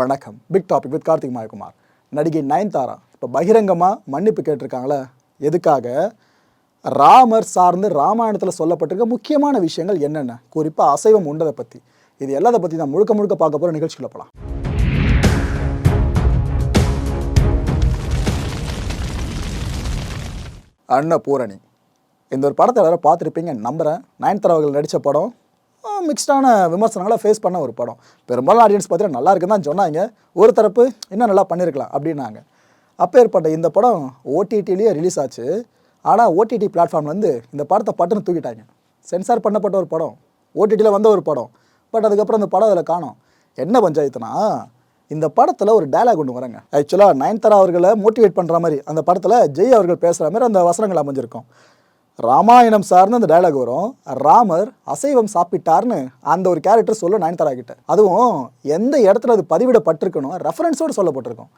வணக்கம். Big topic with Karthik Mayakumar. நடிகை நயன்தாரா இப்போ பகிரங்கமாக மன்னிப்பு கேட்டிருக்காங்களே? எதுக்காக? ராமர் சார்ந்து ராமாயணத்தில் சொல்லப்பட்டிருக்க முக்கியமான விஷயங்கள் என்னென்ன? குறிப்பாக அசைவம் உண்டதை பற்றி இது எல்லாத்தை பற்றி தான் முழுக்க முழுக்க பார்க்க போகிற நிகழ்ச்சிக்குள்ள போகலாம் அன்னபூரணி. இந்த ஒரு படத்தை எல்லாரும் பார்த்துருப்பீங்க நம்புகிறேன் நயன்தாரா அவர்கள் நடித்த படம் மிக்ஸ்டான விமர்சனங்களை ஃபேஸ் பண்ண ஒரு படம். பெரும்பாலும் ஆடியன்ஸ் பார்த்தீங்கன்னா நல்லா இருக்குன்னு தான் சொன்னாங்க. ஒரு தரப்பு இன்னும் நல்லா பண்ணியிருக்கலாம் அப்படின்னாங்க. அப்பேற்பட்ட இந்த படம் ஓடிடிலேயே ரிலீஸ் ஆச்சு. ஆனால் ஓடிடி பிளாட்ஃபார்ம்லேருந்து இந்த படத்தை பட்டுன்னு தூக்கிட்டாங்க. சென்சார் பண்ணப்பட்ட ஒரு படம். ஓடிடியில் வந்த ஒரு படம். பட் அதுக்கப்புறம் இந்த படம் அதில் காணும். என்ன பஞ்சாயத்துனா இந்த படத்தில் ஒரு டயலாக் ஒன்று வரேங்க. ஆக்சுவலாக நயன்தாரா அவர்களை மோட்டிவேட் பண்ணுற மாதிரி அந்த படத்தில் ஜெய் அவர்கள் பேசுகிற மாதிரி அந்த வசனங்கள் அமைஞ்சிருக்கும். ராமாயணம் சார்ந்து அந்த டைலாக் வரும். ராமர் அசைவம் சாப்பிட்டார்னு அந்த ஒரு கேரக்டர் சொல்ல நயன்தாரா கிட்ட. அதுவும் எந்த இடத்துல அது பதிவிடப்பட்டிருக்கணும் ரெஃபரன்ஸோடு சொல்லப்பட்டிருக்கும்.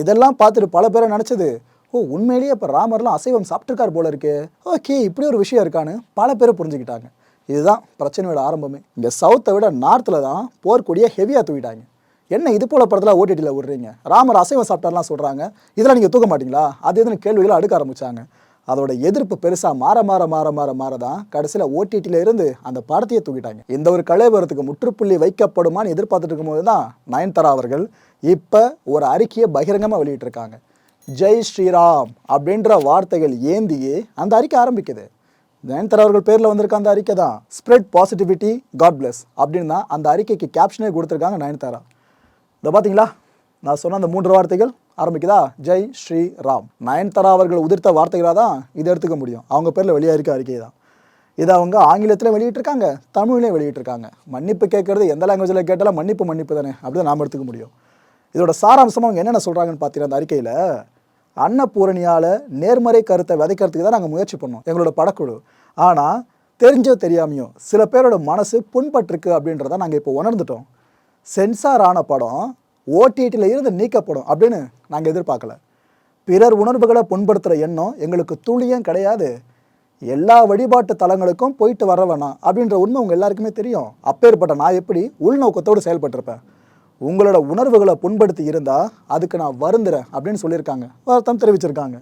இதெல்லாம் பார்த்துட்டு பல பேரை நினச்சது ஓ உண்மையிலேயே இப்போ ராமர்லாம் அசைவம் சாப்பிட்ருக்கார் போல இருக்கே. ஓகே இப்படி ஒரு விஷயம் இருக்கான்னு பல பேர் புரிஞ்சுக்கிட்டாங்க. இதுதான் பிரச்சனையோட ஆரம்பமே. இங்கே சவுத்தை விட நார்த்தில் தான் போர்க்கொடியை ஹெவியாக தூக்கிட்டாங்க என்ன இது போல படத்தில் ஓடிடியில் விடுறீங்க? ராமர் அசைவம் சாப்பிட்டார்லாம் சொல்கிறாங்க இதெல்லாம் நீங்கள் தூக்க மாட்டீங்களா? அது எதுன்னு கேள்விகளை அடுக்க ஆரம்பிச்சாங்க. அதோட எதிர்ப்பு பெருசாக மாற மாற மாற மாற மாற தான் கடைசியில் ஓடிடியில் இருந்து அந்த படத்தையே தூக்கிட்டாங்க. இந்த ஒரு கலைவரத்துக்கு முற்றுப்புள்ளி வைக்கப்படுமான்னு எதிர்பார்த்துட்டு இருக்கும்போது தான் நயன்தாரா அவர்கள் இப்போ ஒரு அறிக்கையை பகிரங்கமாக வெளியிட்டிருக்காங்க. ஜெய் ஸ்ரீராம் அப்படின்ற வார்த்தைகள் ஏந்தியே அந்த அறிக்கை ஆரம்பிக்குது. நயன்தாரா அவர்கள் பேரில் வந்திருக்க அந்த அறிக்கை தான் ஸ்ப்ரெட் பாசிட்டிவிட்டி காட் பிளஸ் அப்படின்னு தான் அந்த அறிக்கைக்கு கேப்ஷனே கொடுத்துருக்காங்க நயன்தாரா. இதை பார்த்தீங்களா? நான் சொன்ன அந்த மூன்று வார்த்தைகள் ஆரம்பிக்குதா? ஜெய் ஸ்ரீ ராம். நயன்தாரா அவர்கள் உதிர்த்த வார்த்தைகளாக தான் இதை எடுத்துக்க முடியும். அவங்க பேரில் வெளியாக இருக்க அறிக்கை தான் இதை அவங்க ஆங்கிலத்தில் வெளியிட்டிருக்காங்க தமிழ்லேயும் வெளியிட்டிருக்காங்க. மன்னிப்பு கேட்குறது எந்த லாங்குவேஜில் கேட்டாலும் மன்னிப்பு மன்னிப்பு தானே. அப்படி நாம் எடுத்துக்க முடியும். இதோட சாராம்சமாக அவங்க என்னென்ன சொல்கிறாங்கன்னு பார்த்தீங்கன்னா அந்த அறிக்கையில்? அன்னபூரணியால் நேர்மறை கருத்தை விதைக்கிறதுக்கு தான் நாங்கள் முயற்சி பண்ணோம். எங்களோட படக்குழு. ஆனால் தெரிஞ்சோ தெரியாமையோ சில பேரோட மனசு புண்பட்டிருக்கு அப்படின்றத நாங்கள் இப்போ உணர்ந்துட்டோம். சென்சார் ஆன படம் ஓடிடியில் இருந்து நீக்கப்படும் அப்படின்னு நாங்கள் எதிர்பார்க்கல. பிறர் உணர்வுகளை புண்படுத்துகிற எண்ணம் எங்களுக்கு துளியும் கிடையாது. எல்லா வழிபாட்டு தலங்களுக்கும் போயிட்டு வர வேணாம் அப்படின்ற உண்மை உங்கள் எல்லாருக்குமே தெரியும். அப்பேற்பட்ட நான் எப்படி உள்நோக்கத்தோடு செயல்பட்டிருப்பேன். உங்களோட உணர்வுகளை புண்படுத்தி இருந்தால் அதுக்கு நான் வருந்துறேன் அப்படின்னு சொல்லியிருக்காங்க. வருத்தம் தெரிவிச்சிருக்காங்க.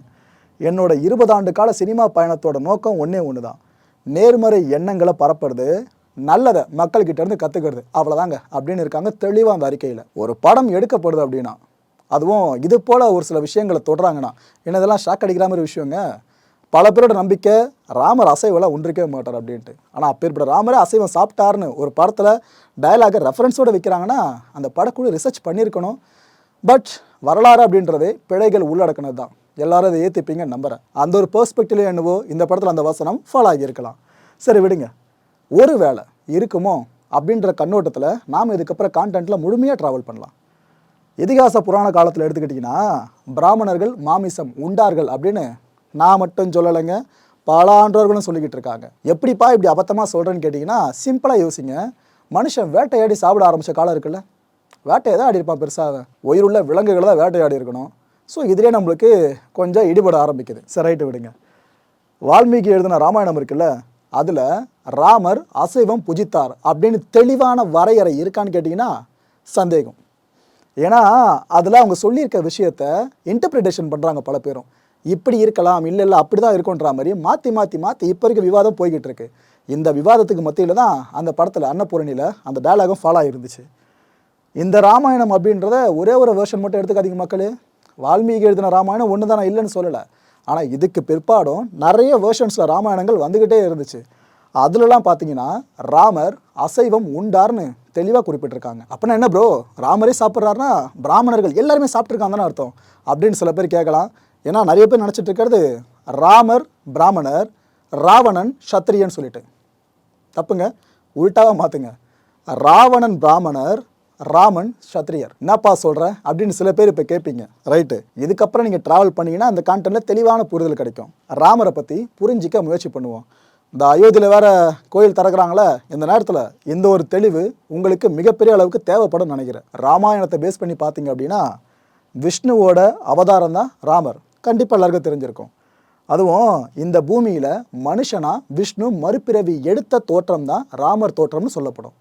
என்னோட இருபது ஆண்டு கால சினிமா பயணத்தோட நோக்கம் ஒன்றே ஒன்று தான் நேர்மறை எண்ணங்களை பரப்புறது நல்லதை மக்கள்கிட்ட இருந்து கற்றுக்கிறது அவ்வளோதாங்க அப்படின்னு இருக்காங்க தெளிவாக அந்த அறிக்கையில். ஒரு படம் எடுக்கப்படுது அப்படின்னா அதுவும் இது போல் ஒரு சில விஷயங்களை தொடுறாங்கன்னா என்ன இதெல்லாம் ஷாக் அடிக்கிற மாதிரி விஷயங்க? பல பேரோட நம்பிக்கை ராமர் அசைவெல்லாம் ஒன்றிருக்கவே மாட்டார் அப்படின்ட்டு. ஆனால் அப்பேற்பட்ட ராமரே அசைவம் சாப்பிட்டாருன்னு ஒரு படத்தில் டயலாக ரெஃபரன்ஸோடு வைக்கிறாங்கன்னா அந்த படக்குழு ரிசர்ச் பண்ணியிருக்கணும். பட் வரலாறு அப்படின்றதே பிழைகள் உள்ளடக்கினது தான். எல்லாரும் அதை ஏற்றிப்பீங்க நம்புகிறேன் அந்த ஒரு பெர்ஸ்பெக்டிவ்ல என்னவோ இந்த படத்தில் அந்த வசனம் ஃபாலோ ஆகியிருக்கலாம். சரி விடுங்க. ஒரு வேலை இருக்குமோ அப்படின்ற கண்ணோட்டத்தில் நாம் இதுக்கப்புறம் கான்டென்ட்டில் முழுமையாக ட்ராவல் பண்ணலாம். இதிகாச புராண காலத்தில் எடுத்துக்கிட்டிங்கன்னா பிராமணர்கள் மாமிசம் உண்டார்கள் அப்படின்னு நான் மட்டும் சொல்லலைங்க பல ஆன்றோர்களும் சொல்லிக்கிட்டு இருக்காங்க. எப்படிப்பா இப்படி அபத்தமாக சொல்கிறேன்னு கேட்டிங்கன்னா சிம்பிளாக யோசிங்க. மனுஷன் வேட்டையாடி சாப்பிட ஆரம்பித்த காலம் இருக்குல்ல? வேட்டையை தான் ஆடி இருப்பான் பெருசாக உயிருள்ள விலங்குகளை தான் வேட்டையாடி இருக்கணும். ஸோ இதிலே நம்மளுக்கு கொஞ்சம் இடிபட ஆரம்பிக்குது. சரி ரைட்டு விடுங்க. வால்மீகி எழுதின ராமாயணம் இருக்குல்ல அதில் ராமர் அசைவம் புஜித்தார் அப்படின்னு தெளிவான வரையறை இருக்கான்னு கேட்டிங்கன்னா சந்தேகம். ஏன்னா அதில் அவங்க சொல்லியிருக்க விஷயத்த இன்டர்பிரிட்டேஷன் பண்ணுறாங்க பல பேரும். இப்படி இருக்கலாம் இல்லை இல்லை அப்படி தான் இருக்குன்ற மாதிரி மாற்றி மாற்றி மாற்றி இப்போ இருக்க விவாதம் போய்கிட்டு இருக்கு. இந்த விவாதத்துக்கு மத்தியில் தான் அந்த படத்தில் அன்னபூரணியில் அந்த டயலாகும் ஃபாலோ ஆகிருந்துச்சு இந்த ராமாயணம் அப்படின்றத ஒரே ஒரு வேர்ஷன் மட்டும் எடுத்துக்காதீங்க மக்களே. வால்மீகி எழுதின ராமாயணம் ஒன்று தான் நான் இல்லைன்னு சொல்லலை. ஆனால் இதுக்கு பிற்பாடும் நிறைய வேர்ஷன்ஸில் ராமாயணங்கள் வந்துக்கிட்டே இருந்துச்சு. அதுலலாம் பார்த்தீங்கன்னா ராமர் அசைவம் உண்டார்னு தெளிவாக குறிப்பிட்டிருக்காங்க. அப்படின்னா என்ன ப்ரோ ராமரே சாப்பிட்றாருன்னா பிராமணர்கள் எல்லாருமே சாப்பிட்ருக்காங்கன்னு அர்த்தம். அப்படின்னு சில பேர் கேட்கலாம் ஏன்னா நிறைய பேர் நினச்சிட்டு இருக்கிறது ராமர் பிராமணர் ராவணன் சத்திரியன்னு சொல்லிட்டு. தப்புங்க. உள்டாவாக மாற்றுங்க ராவணன் பிராமணர் ராமன் சத்ரியர் என்னப்பா சொல்கிற அப்படின்னு சில பேர் இப்போ கேட்பீங்க ரைட்டு. இதுக்கப்புறம் நீங்கள் ட்ராவல் பண்ணீங்கன்னா அந்த கான்டென்ட்டில் தெளிவான புரிதல் கிடைக்கும். ராமரை பற்றி புரிஞ்சிக்க முயற்சி பண்ணுவோம். இந்த அயோத்தியில் வேறு கோயில் திறக்கிறாங்களே இந்த நேரத்தில் இந்த ஒரு தெளிவு உங்களுக்கு மிகப்பெரிய அளவுக்கு தேவைப்படும் நினைக்கிறேன். ராமாயணத்தை பேஸ் பண்ணி பார்த்தீங்க அப்படின்னா விஷ்ணுவோட அவதாரம் தான் ராமர். கண்டிப்பாக எல்லாருக்கும் தெரிஞ்சிருக்கும். அதுவும் இந்த பூமியில் மனுஷனா விஷ்ணு மறுபிறவி எடுத்த தோற்றம் தான் ராமர் தோற்றம்னு சொல்லப்படும்.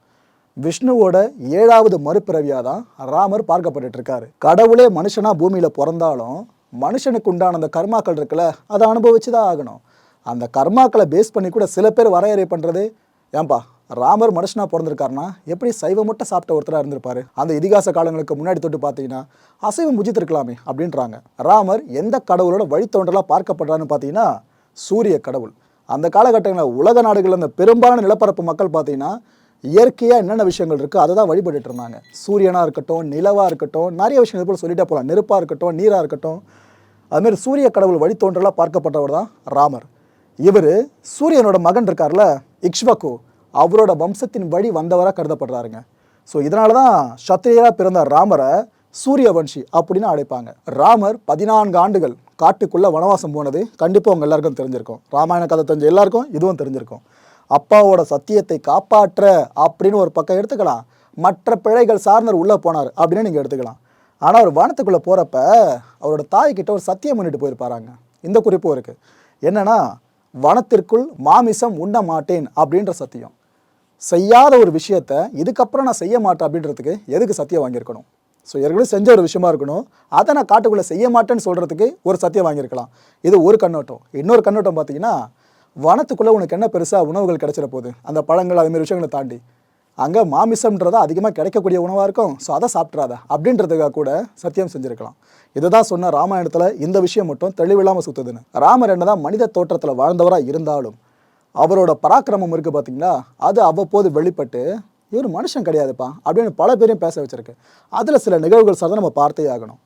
விஷ்ணுவோட ஏழாவது மறுபிறவியாக தான் ராமர் பார்க்கப்பட்டுட்டு இருக்காரு கடவுளே மனுஷனா பூமியில் பிறந்தாலும் மனுஷனுக்கு உண்டான அந்த கர்மாக்கள் இருக்குல்ல அதை அனுபவிச்சு தான் ஆகணும். அந்த கர்மாக்களை பேஸ் பண்ணி கூட சில பேர் வரையறை பண்ணுறது ஏன்பா ராமர் மனுஷனா பிறந்திருக்காருனா எப்படி சைவம் மட்டும் சாப்பிட்ட ஒருத்தராக இருந்திருப்பார்? அந்த இதிகாச காலங்களுக்கு முன்னாடி தொட்டு பார்த்தீங்கன்னா அசைவம் புஜித்திருக்கலாமே அப்படின்றாங்க. ராமர் எந்த கடவுளோட வழித்தோன்றலாக பார்க்கப்படுறான்னு பார்த்தீங்கன்னா சூரிய கடவுள். அந்த காலகட்டங்களில் உலக நாடுகளில் அந்த பெரும்பாலான நிலப்பரப்பு மக்கள் பார்த்தீங்கன்னா இயற்கையாக என்னென்ன விஷயங்கள் இருக்கோ அதை தான் வழிபட்டுட்டு இருந்தாங்க. சூரியனாக இருக்கட்டும் நிலவாக இருக்கட்டும் நிறைய விஷயங்கள் போல் சொல்லிட்டே போகலாம் நெருப்பாக இருக்கட்டும் நீராக இருக்கட்டும். அதுமாரி சூரிய கடவுள் வழித்தோன்றலாக பார்க்கப்பட்டவர் தான் ராமர். இவர் சூரியனோட மகன் இருக்கார்ல இக்ஷ்வகு அவரோட வம்சத்தின் வழி வந்தவராக கருதப்படுறாருங்க. ஸோ இதனால தான் சத்திரியராக பிறந்த ராமரை சூரியவன்ஷி அப்படின்னு அழைப்பாங்க. ராமர் பதினான்கு ஆண்டுகள் காட்டுக்குள்ளே வனவாசம் போனது கண்டிப்பாக உங்கள் எல்லாருக்கும் தெரிஞ்சிருக்கும். ராமாயண கதை தெரிஞ்ச எல்லாருக்கும் இதுவும் தெரிஞ்சிருக்கும். அப்பாவோட சத்தியத்தை காப்பாற்ற அப்படின்னு ஒரு பக்கம் எடுத்துக்கலாம். மற்ற பிழைகள் சார்ந்தர் உள்ளே போனார் அப்படின்னு நீங்கள் எடுத்துக்கலாம். ஆனால் அவர் வனத்துக்குள்ளே போகிறப்ப அவரோட தாய்கிட்ட ஒரு சத்தியம் பண்ணிட்டு போயிருப்பாராங்க. இந்த குறிப்பும் இருக்குது என்னன்னா வனத்திற்குள் மாமிசம் உண்ண மாட்டேன் அப்படின்ற சத்தியம். செய்யாத ஒரு விஷயத்த இதுக்கப்புறம் நான் செய்ய மாட்டேன் அப்படின்றதுக்கு எதுக்கு சத்தியம் வாங்கியிருக்கணும்? ஸோ ஏற்கனவே செஞ்ச ஒரு விஷயமா இருக்கணும். அதை நான் காட்டுக்குள்ளே செய்ய மாட்டேன்னு சொல்கிறதுக்கு ஒரு சத்தியம் வாங்கியிருக்கலாம். இது ஒரு கண்ணோட்டம். இன்னொரு கண்ணோட்டம் பார்த்தீங்கன்னா வனத்துக்குள்ளே உனக்கு என்ன பெருசாக உணவுகள் கிடைச்சிட போகுது? அந்த பழங்கள் அதுமாரி விஷயங்களை தாண்டி. அங்கே மாமிசம்ன்றது அதிகமாக கிடைக்கக்கூடிய உணவாக இருக்கும். ஸோ அதை சாப்பிட்றாத அப்படின்றதுக்காக கூட சத்தியம் செஞ்சுருக்கலாம். இதை தான் சொன்ன ராமாயணத்தில் இந்த விஷயம் மட்டும் தெளிவில்லாமல் சுற்றுதுன்னு ராமர் என்ன தான் மனித தோற்றத்தில் வாழ்ந்தவராக இருந்தாலும் அவரோட பராக்கிரமம் இருக்குது பார்த்தீங்கன்னா அது அவ்வப்போது வெளிப்பட்டு இவர் மனுஷன் கிடையாதுப்பா அப்படின்னு பல பேரையும் பேச வச்சிருக்கு. அதில் சில நிகழ்வுகள் சார்ந்து நம்ம பார்த்தே ஆகணும்.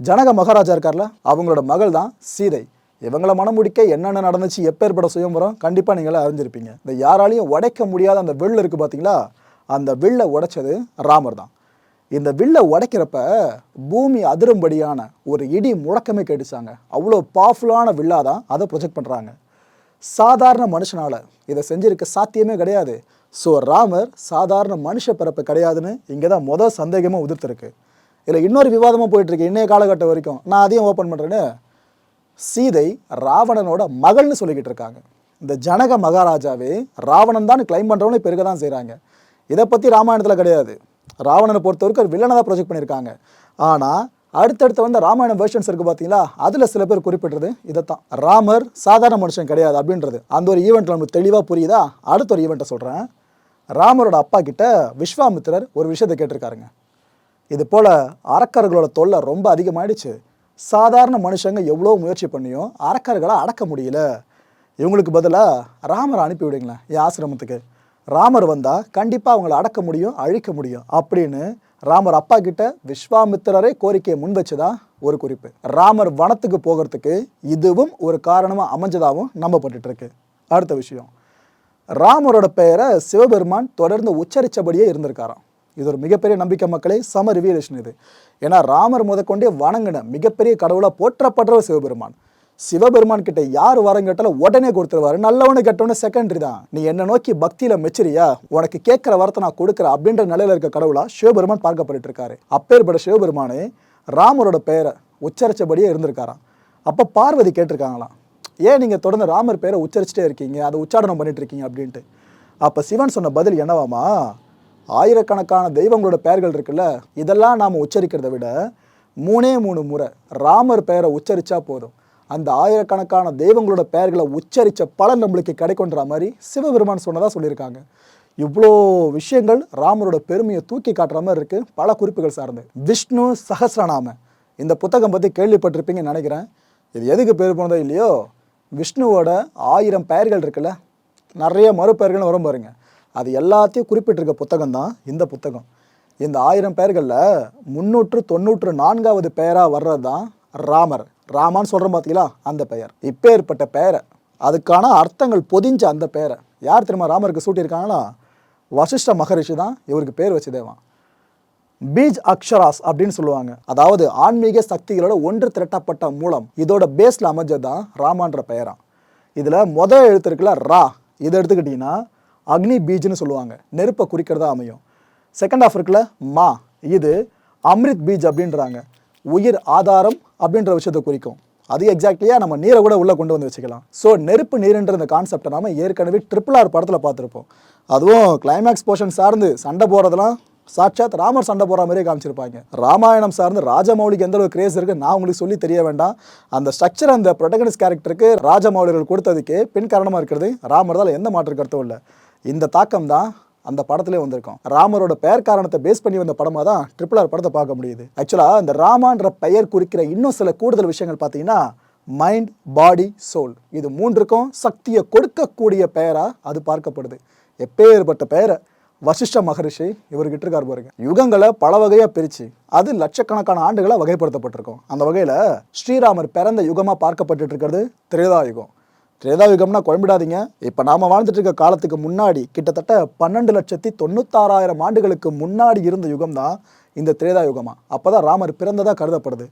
ஜனக மகாராஜா இருக்கார்ல அவங்களோட மகள் தான் சீதை. இவங்களை மனம் முடிக்க என்னென்ன நடந்துச்சு எப்பேற்பட சுயம்பரம் கண்டிப்பாக நீங்களே அறிஞ்சிருப்பீங்க இந்த யாராலையும் உடைக்க முடியாத அந்த வில் இருக்குது பார்த்தீங்களா அந்த வில்லை உடைச்சது ராமர் தான். இந்த வில்லை உடைக்கிறப்ப பூமி அதிரும்படியான ஒரு இடி முழக்கமே கேட்டுச்சாங்க. அவ்வளோ பவர்ஃபுல்லான வில்லாக தான் அதை ப்ரொஜெக்ட் பண்ணுறாங்க சாதாரண மனுஷனால இதை செஞ்சிருக்க சாத்தியமே கிடையாது. ஸோ ராமர் சாதாரண மனுஷ பிறப்பு கிடையாதுன்னு இங்கே தான் மொதல் சந்தேகமாக உதிர்த்திருக்கு. இதில் இன்னொரு விவாதமாக போயிட்டுருக்கு இன்றைய காலகட்டம் வரைக்கும். நான் அதையும் ஓப்பன் பண்ணுறேன்னு சீதை ராவணனோட மகள்னு சொல்லிக்கிட்டு இருக்காங்க. இந்த ஜனக மகாராஜாவே ராவணன் தான் கிளைம் பண்ணுறவனே பெருக தான் செய்கிறாங்க இதை பற்றி ராமாயணத்தில் கிடையாது. ராவணனை பொறுத்தவரைக்கும் ஒரு வில்லனை தான் ப்ரொஜெக்ட் பண்ணியிருக்காங்க. ஆனால் அடுத்தடுத்து வந்த ராமாயணம் வெர்ஷன்ஸ் இருக்குது பார்த்தீங்களா அதில் சில பேர் குறிப்பிட்டது இதைத்தான். ராமர் சாதாரண மனுஷன் கிடையாது அப்படின்றது. அந்த ஒரு ஈவெண்ட்டில் நமக்கு தெளிவாக புரியுதா? அடுத்த ஒரு ஈவெண்ட்டை சொல்கிறேன் ராமரோட அப்பா கிட்ட விஸ்வாமித்திரர் ஒரு விஷயத்தை கேட்டிருக்காருங்க. இது போல் அரக்கர்களோட தொல்லை ரொம்ப அதிகமாயிடுச்சு. சாதாரண மனுஷங்க எவ்வளோ முயற்சி பண்ணியும் அரக்கர்களை அடக்க முடியல. இவங்களுக்கு பதிலாக ராமரை அனுப்பி விடுங்களேன் என் ஆசிரமத்துக்கு. ராமர் வந்தால் கண்டிப்பாக அவங்கள அடக்க முடியும் அழிக்க முடியும் அப்படின்னு ராமர் அப்பா கிட்ட விஸ்வாமித்திரரே கோரிக்கையை முன் வச்சுதான் ஒரு குறிப்பு. ராமர் வனத்துக்கு போகிறதுக்கு இதுவும் ஒரு காரணமாக அமைஞ்சதாகவும் நம்பப்பட்டுட்டு இருக்கு அடுத்த விஷயம். ராமரோட பெயரை சிவபெருமான் தொடர்ந்து உச்சரித்தபடியே இருந்திருக்காராம். இது ஒரு மிகப்பெரிய நம்பிக்கை மக்களே சம ரிவியலேஷன் இது. ஏன்னா ராமர் முதற்கொண்டே வணங்கின மிகப்பெரிய கடவுளாக போற்றப்படுறவர் சிவபெருமான். சிவபெருமான் கிட்ட யார் வரம் கேட்டாலும் உடனே கொடுத்துருவாரு. நல்லவனு கெட்டவனு செகண்டரி தான். நீ என்னை நோக்கி பக்தியில மெச்சரியா உனக்கு கேட்குற வரத்தை நான் கொடுக்குறேன் அப்படின்ற நிலையில இருக்க கடவுளா சிவபெருமான் பார்க்கப்பட்டு இருக்காரு அப்பேற்பட்ட சிவபெருமானே ராமரோட பெயரை உச்சரிச்சபடியே இருந்திருக்காராம். அப்போ பார்வதி கேட்டிருக்காங்களாம். ஏன் நீங்கள் தொடர்ந்து ராமர் பேரை உச்சரிச்சுட்டே இருக்கீங்க? அதை உச்சாடனம் பண்ணிட்டு இருக்கீங்க அப்படின்ட்டு. அப்போ சிவன் சொன்ன பதில் என்னவாமா ஆயிரக்கணக்கான தெய்வங்களோட பெயர்கள் இருக்குல்ல இதெல்லாம் நாம் உச்சரிக்கிறதை விட மூணே மூணு முறை ராமர் பெயரை உச்சரித்தா போதும். அந்த ஆயிரக்கணக்கான தெய்வங்களோட பெயர்களை உச்சரித்த பலன் நம்மளுக்கு கிடைக்குன்ற மாதிரி சிவபெருமான் சொன்னதாக சொல்லியிருக்காங்க. இவ்வளோ விஷயங்கள் ராமரோட பெருமையை தூக்கி காட்டுற மாதிரி இருக்குது பல குறிப்புகள் சார்ந்து. விஷ்ணு சஹஸ்ரநாம இந்த புத்தகம் பற்றி கேள்விப்பட்டிருப்பீங்கன்னு நினைக்கிறேன். இது எதுக்கு பேர் போனதோ இல்லையோ விஷ்ணுவோட ஆயிரம் பெயர்கள் இருக்குல்ல நிறைய மறுபெயர்கள் வரும் பாருங்கள் அது எல்லாத்தையும் குறிப்பிட்டிருக்க புத்தகம் தான் இந்த புத்தகம். இந்த ஆயிரம் பெயர்களில் முந்நூற்று தொண்ணூற்று நான்காவது பெயராக வர்றது தான் ராமர். ராமான்னு சொல்கிறோம் பார்த்தீங்களா அந்த பெயர். இப்பேற்பட்ட பெயரை. அதுக்கான அர்த்தங்கள் பொதிஞ்ச அந்த பெயரை. யார் தெரியுமா ராமருக்கு சூட்டியிருக்காங்கன்னா? வசிஷ்ட மகரிஷி தான் இவருக்கு பேர் வச்சதேவான் பீஜ் அக்ஷராஸ் அப்படின்னு சொல்லுவாங்க. அதாவது ஆன்மீக சக்திகளோட ஒன்று திரட்டப்பட்ட மூலம். இதோட பேஸில் அமைஞ்சது தான் ராமான்ற பெயரான் இதில் முதல் எழுத்து இருக்குல்ல ரா. இதை எடுத்துக்கிட்டிங்கன்னா அக்னி பீஜ்னு சொல்லுவாங்க. நெருப்பை குறிக்கிறதா அமையும். செகண்ட் ஆஃப் இருக்குல்ல மா. இது அம்ரித் பீஜ் அப்படின்றாங்க. உயிர் ஆதாரம் அப்படின்ற விஷயத்தை குறிக்கும். அது எக்ஸாக்ட்லியாக நம்ம நீரை கூட உள்ளே கொண்டு வந்து வச்சுக்கலாம். ஸோ நெருப்பு நீருன்ற இந்த கான்செப்டை நாம் ஏற்கனவே ட்ரிபிள் ஆர் படத்தில் பார்த்துருப்போம். அதுவும் கிளைமேக்ஸ் போர்ஷன் சார்ந்து சண்டை போகிறதெல்லாம் சாட்சாத் ராமர் சண்டை போகிற மாதிரியே காமிச்சிருப்பாங்க. ராமாயணம் சார்ந்து ராஜமௌலிக்கு எந்த அளவுக்கு கிரேஸ் இருக்குது நான் உங்களுக்கு சொல்லி தெரிய வேண்டாம். அந்த ஸ்ட்ரக்சர் அந்த ப்ரொட்டகனிஸ்ட் கேரக்டருக்கு ராஜமௌலிகள் கொடுத்ததுக்கு பின் காரணமாக இருக்கிறது ராமர் தான். எந்த மாற்று கருத்தும் இல்லை. இந்த தாக்கம் தான் அந்த படத்திலே வந்திருக்கும். ராமரோட பெயர் காரணத்தை பேஸ் பண்ணி வந்த படமாக தான் ட்ரிபிள் ஆர் படத்தை பார்க்க முடியுது. ஆக்சுவலாக இந்த ராமான்ற பெயர் குறிக்கிற இன்னும் சில கூடுதல் விஷயங்கள் பார்த்தீங்கன்னா மைண்ட் பாடி சோல் இது மூன்றுக்கும் சக்தியை கொடுக்கக்கூடிய பெயராக அது பார்க்கப்படுது. எப்பேற்பட்ட பெயரை? வசிஷ்ட மகரிஷி இவர்கிட்ட இருக்கார் பாருங்க. யுகங்களை பல வகையாக பிரித்து அது லட்சக்கணக்கான ஆண்டுகளை வகைப்படுத்தப்பட்டிருக்கும். அந்த வகையில் ஸ்ரீராமர் பிறந்த யுகமாக பார்க்கப்பட்டுட்டு இருக்கிறது திரேதா யுகம். திரேதா யுகம்னா குழம்பிடாதீங்க. இப்போ நாம வாழ்ந்துட்டு இருக்க காலத்துக்கு முன்னாடி கிட்டத்தட்ட பன்னெண்டு லட்சத்தி தொண்ணூத்தாறாயிரம் ஆண்டுகளுக்கு முன்னாடி இருந்த யுகம் தான் இந்த திரேதா அப்போ தான் ராமர் பிறந்ததாக கருதப்படுது.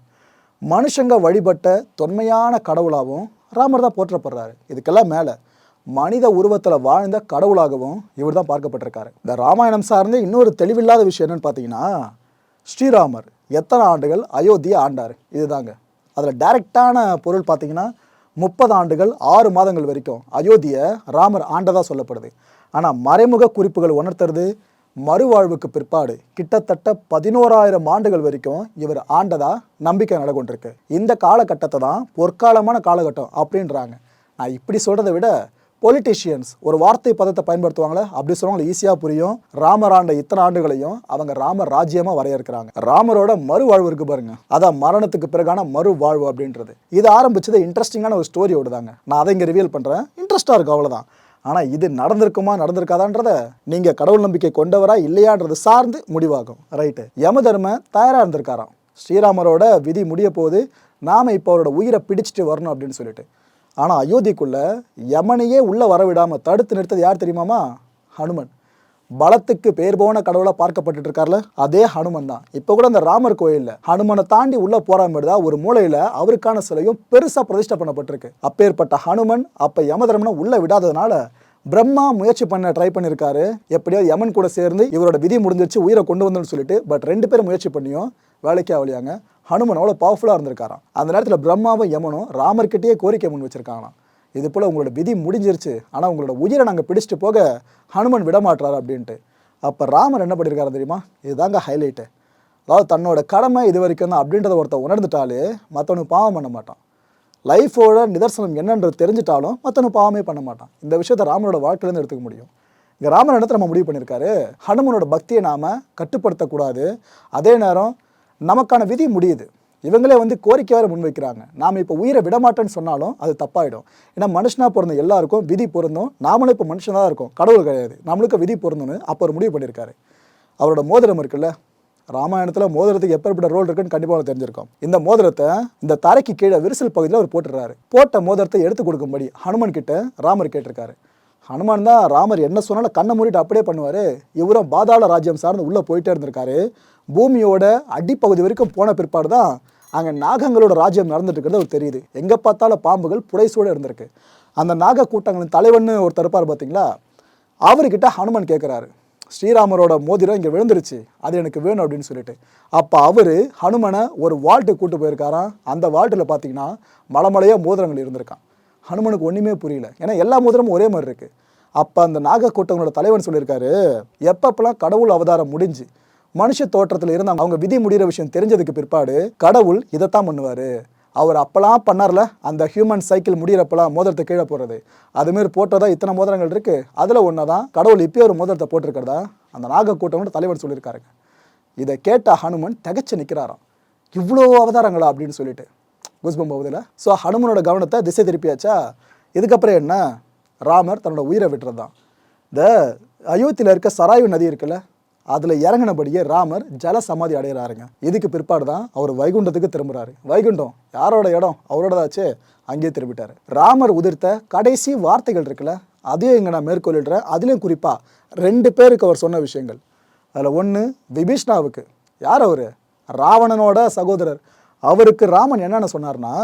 மனுஷங்க வழிபட்ட தொன்மையான கடவுளாகவும் ராமர் தான் போற்றப்படுறாரு. இதுக்கெல்லாம் மேலே மனித உருவத்தில் வாழ்ந்த கடவுளாகவும் இவர் தான் பார்க்கப்பட்டிருக்காரு. இந்த ராமாயணம் சார்ந்து இன்னொரு தெளிவில்லாத விஷயம் என்னன்னு பார்த்தீங்கன்னா ஸ்ரீராமர் எத்தனை ஆண்டுகள் அயோத்தியை ஆண்டார். இதுதாங்க. அதில் டைரெக்டான பொருள் பார்த்தீங்கன்னா முப்பது ஆண்டுகள் ஆறு மாதங்கள் வரைக்கும் அயோத்தியை ராமர் ஆண்டதாக சொல்லப்படுது. ஆனால் மறைமுக குறிப்புகள் உணர்த்துறது மறுவாழ்வுக்கு பிற்பாடு கிட்டத்தட்ட பதினோராயிரம் ஆண்டுகள் வரைக்கும் இவர் ஆண்டதா நம்பிக்கை நடக்கொண்டிருக்கு இந்த காலகட்டத்தை தான் பொற்காலமான காலகட்டம் அப்படின்றாங்க. நான் இப்படி சொல்கிறத விட பொலிட்டிஷியன்ஸ் ஒரு வார்த்தை பதத்தை பயன்படுத்துவாங்களே அப்படி சொல்லுவாங்க ஈஸியாக புரியும். ராமர் ஆண்ட இத்தனை ஆண்டுகளையும் அவங்க ராம ராஜ்யமாக வரையறுக்கிறாங்க. ராமரோட மறுவாழ்வு இருக்கு பாருங்க. அதான் மரணத்துக்கு பிறகான மறுவாழ்வு அப்படின்றது. இது ஆரம்பிச்சது இன்ட்ரெஸ்டிங்கான ஒரு ஸ்டோரி தாங்க நான் அதை இங்கே ரிவீல் பண்ணுறேன் இன்ட்ரெஸ்ட்டாக இருக்கும் அவ்வளோதான் ஆனால் இது நடந்திருக்குமா நடந்திருக்காதான்றத நீங்கள் கடவுள் நம்பிக்கை கொண்டவரா இல்லையான்றது சார்ந்து முடிவாகும். ரைட்டு யமதர்ம தயாராக இருந்திருக்காராம். ஸ்ரீராமரோட விதி முடிய போது நாம் இப்போ அவரோட உயிரை பிடிச்சிட்டு வரணும் அப்படின்னு சொல்லிட்டு. ஆனால் அயோத்திக்குள்ளே யமனையே உள்ளே வரவிடாமல் தடுத்து நிறுத்தது யார் தெரியுமாமா? ஹனுமன். பலத்துக்கு பேர் போன கடவுளாக பார்க்கப்பட்டுட்டு இருக்கார்ல அதே ஹனுமன் தான். இப்போ கூட அந்த ராமர் கோயிலில் ஹனுமனை தாண்டி உள்ளே போகிற மாதிரி தான் ஒரு மூலையில் அவருக்கான சிலையும் பெருசாக பிரதிஷ்டை பண்ணப்பட்டிருக்கு. அப்பேற்பட்ட ஹனுமன் அப்போ யமதர்மனை உள்ளே விடாததுனால பிரம்மா முயற்சி பண்ண ட்ரை பண்ணியிருக்காரு எப்படியோ யமன் கூட சேர்ந்து இவரோட விதி முடிஞ்சிருச்சு உயிரை கொண்டு வந்துன்னு சொல்லிட்டு பட் ரெண்டு பேரும் முயற்சி பண்ணியும் வேலைக்கே ஆகலையாங்க. ஹனுமன் அவ்வளோ பவர்ஃபுல்லாக இருந்திருக்காராம். அந்த நேரத்தில் பிரம்மாவும் யமனும் ராமர்கிட்டயே கோரிக்கை முன் வச்சிருக்காங்களாம். இது போல் உங்களோட விதி முடிஞ்சிருச்சு. ஆனால் உங்களோட உயிரை நாங்கள் பிடிச்சிட்டு போக ஹனுமன் விடமாட்டாரு அப்படின்ட்டு. அப்போ ராமர் என்ன பண்ணியிருக்காரு தெரியுமா? இதுதாங்க ஹைலைட்டு அதாவது தன்னோட கடமை இது வரைக்கும் தான் அப்படின்றத ஒருத்தன் உணர்ந்துட்டாலே மற்றவனுக்கு பாவம் பண்ண மாட்டான். லைஃபோட நிதர்சனம் என்னன்றது தெரிஞ்சிட்டாலும் மற்றவனுக்கு பாவமே பண்ண மாட்டான். இந்த விஷயத்தை ராமனோட வாழ்க்கையிலேருந்து எடுத்துக்க முடியும். இங்கே ராமன் இடத்துல நம்ம முடிவு பண்ணியிருக்காரு ஹனுமனோட பக்தியை நாம் கட்டுப்படுத்தக்கூடாது. அதே நேரம் நமக்கான விதி முடியுது. இவங்களே வந்து கோரிக்கை வேறு முன்வைக்கிறாங்க. நாம் இப்போ உயிரை விடமாட்டேன்னு சொன்னாலும் அது தப்பாயிடும். ஏன்னா மனுஷனாக பிறந்த எல்லாருக்கும் விதி பொருந்தும். நாமளும் இப்போ மனுஷனாக தான் இருக்கோம். கடவுள் கிடையாது. நம்மளுக்கு விதி பொருந்தணும்னு அப்போ ஒரு முடிவு பண்ணியிருக்காரு. அவரோட மோதிரம் இருக்குல்ல? ராமாயணத்தில் மோதிரத்துக்கு எப்பேற்பட்ட ரோல் இருக்குன்னு கண்டிப்பாக தெரிஞ்சிருக்கோம் தெரிஞ்சிருக்கும். இந்த மோதிரத்தை இந்த தரைக்கு கீழே விரிசல் பகுதியில் அவர் போட்டுறாரு போட்ட மோதிரத்தை எடுத்து கொடுக்கும்படி ஹனுமன் கிட்ட ராமர் கேட்டிருக்காரு. ஹனுமான் தான் ராமர் என்ன சொன்னாலும் கண்ணை மூடிட்டு அப்படியே பண்ணுவார். இவரும் பாதாள ராஜ்யம் சார்ந்து உள்ளே போயிட்டே இருந்திருக்காரு. பூமியோட அடிப்பகுதி வரைக்கும் போன பிற்பாடு தான் அங்கே நாகங்களோட ராஜ்யம் நடந்துட்டு இருக்கிறது அவர் தெரியுது. எங்கே பார்த்தாலும் பாம்புகள் புடைசோடு இருந்திருக்கு. அந்த நாக கூட்டங்களின் தலைவன் ஒரு இருப்பார் பார்த்தீங்களா அவர்கிட்ட ஹனுமன் கேட்குறாரு ஸ்ரீராமரோட மோதிரம் இங்கே விழுந்துருச்சு. அது எனக்கு வேணும் அப்படின்னு சொல்லிட்டு. அப்போ அவர் ஹனுமனை ஒரு வால்ட்டு கூட்டு போயிருக்காராம். அந்த வால்ட்டில் பார்த்தீங்கன்னா மலமலையாக மோதிரங்கள் இருந்திருக்கான் ஹனுமனுக்கு ஒன்றுமே புரியல. ஏன்னா எல்லா மோதிரமும் ஒரே மாதிரி இருக்குது அப்போ அந்த நாக கூட்டங்களோட தலைவன் சொல்லியிருக்காரு எப்பப்பெல்லாம் கடவுள் அவதாரம் முடிஞ்சு மனுஷ தோற்றத்தில் இருந்து அவங்க விதி முடிகிற விஷயம் தெரிஞ்சதுக்கு பிற்பாடு கடவுள் இதைத்தான் பண்ணுவார். அவர் அப்போலாம் பண்ணார்ல? அந்த ஹியூமன் சைக்கிள் முடியிறப்பெல்லாம் மோதிரத்தை கீழே போடுறது. அதுமாரி போட்டதா இத்தனை மோதிரங்கள் இருக்குது அதில் ஒன்று தான் கடவுள் இப்போயே ஒரு மோதிரத்தை போட்டிருக்கிறதா? அந்த நாக கூட்டம்னு தலைவர் சொல்லியிருக்காருங்க. இதை கேட்ட ஹனுமன் தகச்சு நிற்கிறாராம் இவ்வளோ அவதாரங்களா அப்படின்னு சொல்லிட்டு. குஸ்பம் பகுதியில். ஸோ ஹனுமனோட கவனத்தை திசை திருப்பியாச்சா? இதுக்கப்புறம் என்ன? ராமர் தன்னோட உயிரை விட்டுறது தான் இந்த அயோத்தியில் இருக்க சராயு நதி இருக்குல்ல? அதில் இறங்கினபடியே ராமர் ஜல சமாதி அடைகிறாருங்க இதுக்கு பிற்பாடு தான் அவர் வைகுண்டத்துக்கு திரும்புகிறாரு வைகுண்டம் யாரோட இடம்? அவரோடதாச்சே? அங்கேயே திரும்பிட்டார். ராமர் உதிர்த்த கடைசி வார்த்தைகள் இருக்குல்ல அதையும் இங்கே நான் மேற்கொள்ளிடுறேன் அதுலேயும் குறிப்பாக ரெண்டு பேருக்கு அவர் சொன்ன விஷயங்கள். அதில் ஒன்று விபீஷ்ணாவுக்கு. யார் அவர்? ராவணனோட சகோதரர். அவருக்கு ராமன் என்னென்ன சொன்னார்னா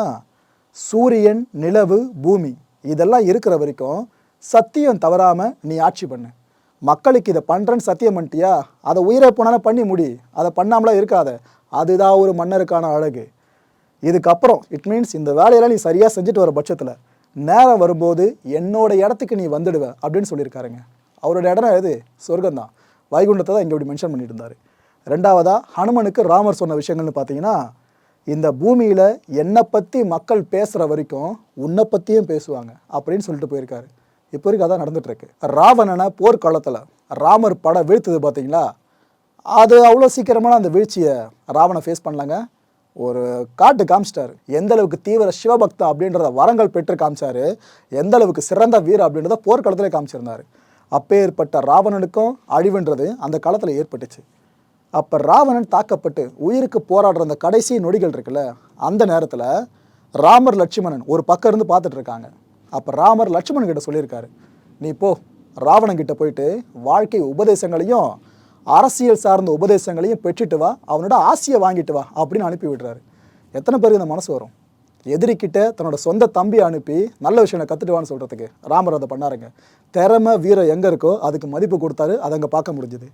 சூரியன் நிலவு பூமி இதெல்லாம் இருக்கிற வரைக்கும் சத்தியம் தவறாமல் நீ ஆட்சி பண்ணு. மக்களுக்கு இதை பண்ணுறேன்னு சத்தியம் பண்ணிட்டியா? அதை உயிரை போனாலும் பண்ணி முடி. அதை பண்ணாமலாம் இருக்காத. அதுதான் ஒரு மன்னருக்கான அழகு. இதுக்கப்புறம் இட் மீன்ஸ் இந்த வேலையெல்லாம் நீ சரியாக செஞ்சுட்டு வர பட்சத்தில் நேரம் வரும்போது என்னோட இடத்துக்கு நீ வந்துடுவ அப்படின்னு சொல்லியிருக்காருங்க. அவரோட இடம் எது? சொர்க்கம்தான். வைகுண்டத்தை தான் இங்கே இப்படி மென்ஷன் பண்ணிட்டு இருந்தார். ரெண்டாவதாக ஹனுமனுக்கு ராமர் சொன்ன விஷயங்கள்னு பார்த்தீங்கன்னா இந்த பூமியில் என்னை பற்றி மக்கள் பேசுகிற வரைக்கும் உன்னை பற்றியும் பேசுவாங்க அப்படின்னு சொல்லிட்டு போயிருக்காரு. இப்போ வரைக்கும் அதான் நடந்துகிட்ருக்கு. ராவணனை போர்க்காலத்தில் ராமர் படம் வீழ்த்துது பார்த்தீங்களா? அது அவ்வளோ சீக்கிரமான அந்த வீழ்ச்சியை ராவணை ஃபேஸ் பண்ணலாங்க. ஒரு காட்டு காமிச்சிட்டாரு. எந்த அளவுக்கு தீவிர சிவபக்தா அப்படின்றத வரங்கள் பெற்று காமிச்சாரு. எந்த அளவுக்கு சிறந்த வீர அப்படின்றத போர்க்களத்திலே காமிச்சிருந்தாரு. அப்பேற்பட்ட ராவணனுக்கும் அழிவுன்றது அந்த காலத்தில் ஏற்பட்டுச்சு. அப்போ ராவணன் தாக்கப்பட்டு உயிருக்கு போராடுற அந்த கடைசி நொடிகள் இருக்குல்ல அந்த நேரத்தில் ராமர் லட்சுமணன் ஒரு பக்கம் இருந்து பார்த்துட்டு இருக்காங்க. அப்போ ராமர் லட்சுமணன் கிட்ட சொல்லியிருக்காரு. நீ போ ராவணன் கிட்ட போயிட்டு வாழ்க்கை உபதேசங்களையும் அரசியல் சார்ந்த உபதேசங்களையும் பெற்றுட்டு வா அவனோட ஆசையை வாங்கிட்டு வா அப்படின்னு அனுப்பி விடுறாரு. எத்தனை பேருக்கு இந்த மனசு வரும்? எதிரிக்கிட்ட தன்னோட சொந்த தம்பியை அனுப்பி நல்ல விஷயம் கற்றுட்டு வான்னு சொல்கிறதுக்கு ராமர் அதை பண்ணாருங்க. திறமை வீரம் எங்கே இருக்கோ அதுக்கு மதிப்பு கொடுத்தாரு அதை அங்கே பார்க்க முடிஞ்சுது.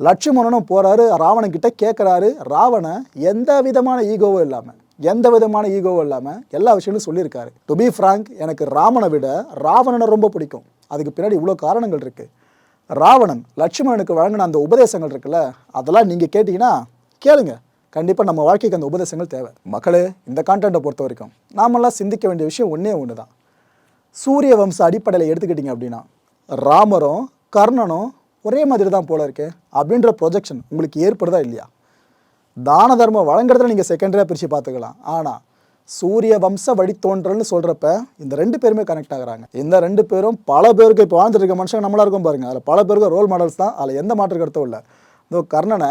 லட்சுமணனும் போகிறாரு ராவணன் கிட்ட கேட்குறாரு ராவணன் எந்த விதமான ஈகோவும் இல்லாமல் எந்த விதமான ஈகோவும் இல்லாமல் எல்லா விஷயங்களும் சொல்லியிருக்காரு. டு பி ஃப்ராங்க் எனக்கு ராமனை விட ராவணனை ரொம்ப பிடிக்கும். அதுக்கு பின்னாடி இவ்வளோ காரணங்கள் இருக்குது ராவணன் லட்சுமணனுக்கு வழங்கின அந்த உபதேசங்கள் இருக்குல்ல அதெல்லாம் நீங்கள் கேட்டிங்கன்னா கேளுங்க. கண்டிப்பாக நம்ம வாழ்க்கைக்கு அந்த உபதேசங்கள் தேவை. மக்களே இந்த கான்டென்ட்டை பொறுத்த வரைக்கும் நாமெல்லாம் சிந்திக்க வேண்டிய விஷயம் ஒன்றே ஒன்று தான் சூரிய வம்ச அடிப்படையில் எடுத்துக்கிட்டிங்க அப்படின்னா ராமரும் கர்ணனும் ஒரே மாதிரி தான் போல இருக்கு அப்படின்ற ப்ரொஜெக்ஷன் உங்களுக்கு ஏற்படுதா இல்லையா? தான தர்மம் வழங்குறதுல நீங்கள் செகண்டரியாக பிரித்து பார்த்துக்கலாம். ஆனால் சூரிய வம்ச வழித்தோன்றல்னு சொல்கிறப்ப இந்த ரெண்டு பேருமே கனெக்ட் ஆகுறாங்க. இந்த ரெண்டு பேரும் பல பேருக்கு இப்போ வாழ்ந்துட்டு இருக்க மனுஷங்க நம்மளாக இருக்கும் பாருங்க. அதில் பல பேருக்கு ரோல் மாடல்ஸ் தான். அதில் எந்த மாற்று கருத்தும் இல்லை. இந்த கர்ணனை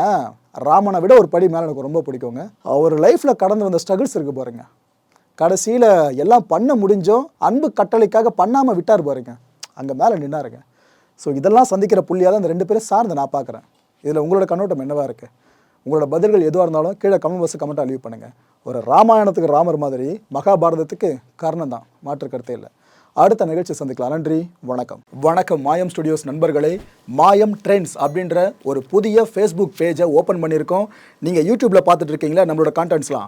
ராமனை விட ஒரு படி மேலே எனக்கு ரொம்ப பிடிக்குங்க. அவர் லைஃப்பில் கடந்து வந்த ஸ்ட்ரகிள்ஸ் இருக்கு பாருங்க. கடைசியில் எல்லாம் பண்ண முடிஞ்சோம். அன்பு கட்டளைக்காக பண்ணாமல் விட்டார் பாருங்க. அங்கே மேலே நின்னாருங்க. ஸோ இதெல்லாம் சந்திக்கிற புள்ளியாக தான் இந்த ரெண்டு பேரும் சார்ந்து நான் பார்க்குறேன். இதில் உங்களோட கண்ணோட்டம் என்னவாக இருக்குது உங்களோட பதில்கள் எதுவாக இருந்தாலும் கீழே கமெண்ட் பாக்ஸ் கமெண்ட்டாக லீவ் பண்ணுங்கள் ஒரு ராமாயணத்துக்கு ராமர் மாதிரி மகாபாரதத்துக்கு கர்ணன் தான் மாற்று கருத்தே இல்லை. அடுத்த நிகழ்ச்சி சந்திக்கலாம். நன்றி வணக்கம். வணக்கம் மாயம் ஸ்டுடியோஸ் நண்பர்களே. மாயம் ட்ரெண்ட்ஸ் அப்படின்ற ஒரு புதிய ஃபேஸ்புக் பேஜை ஓப்பன் பண்ணியிருக்கோம். நீங்கள் யூடியூப்பில் பார்த்துட்டு இருக்கீங்களா? நம்மளோட கான்டென்ட்ஸ்லாம்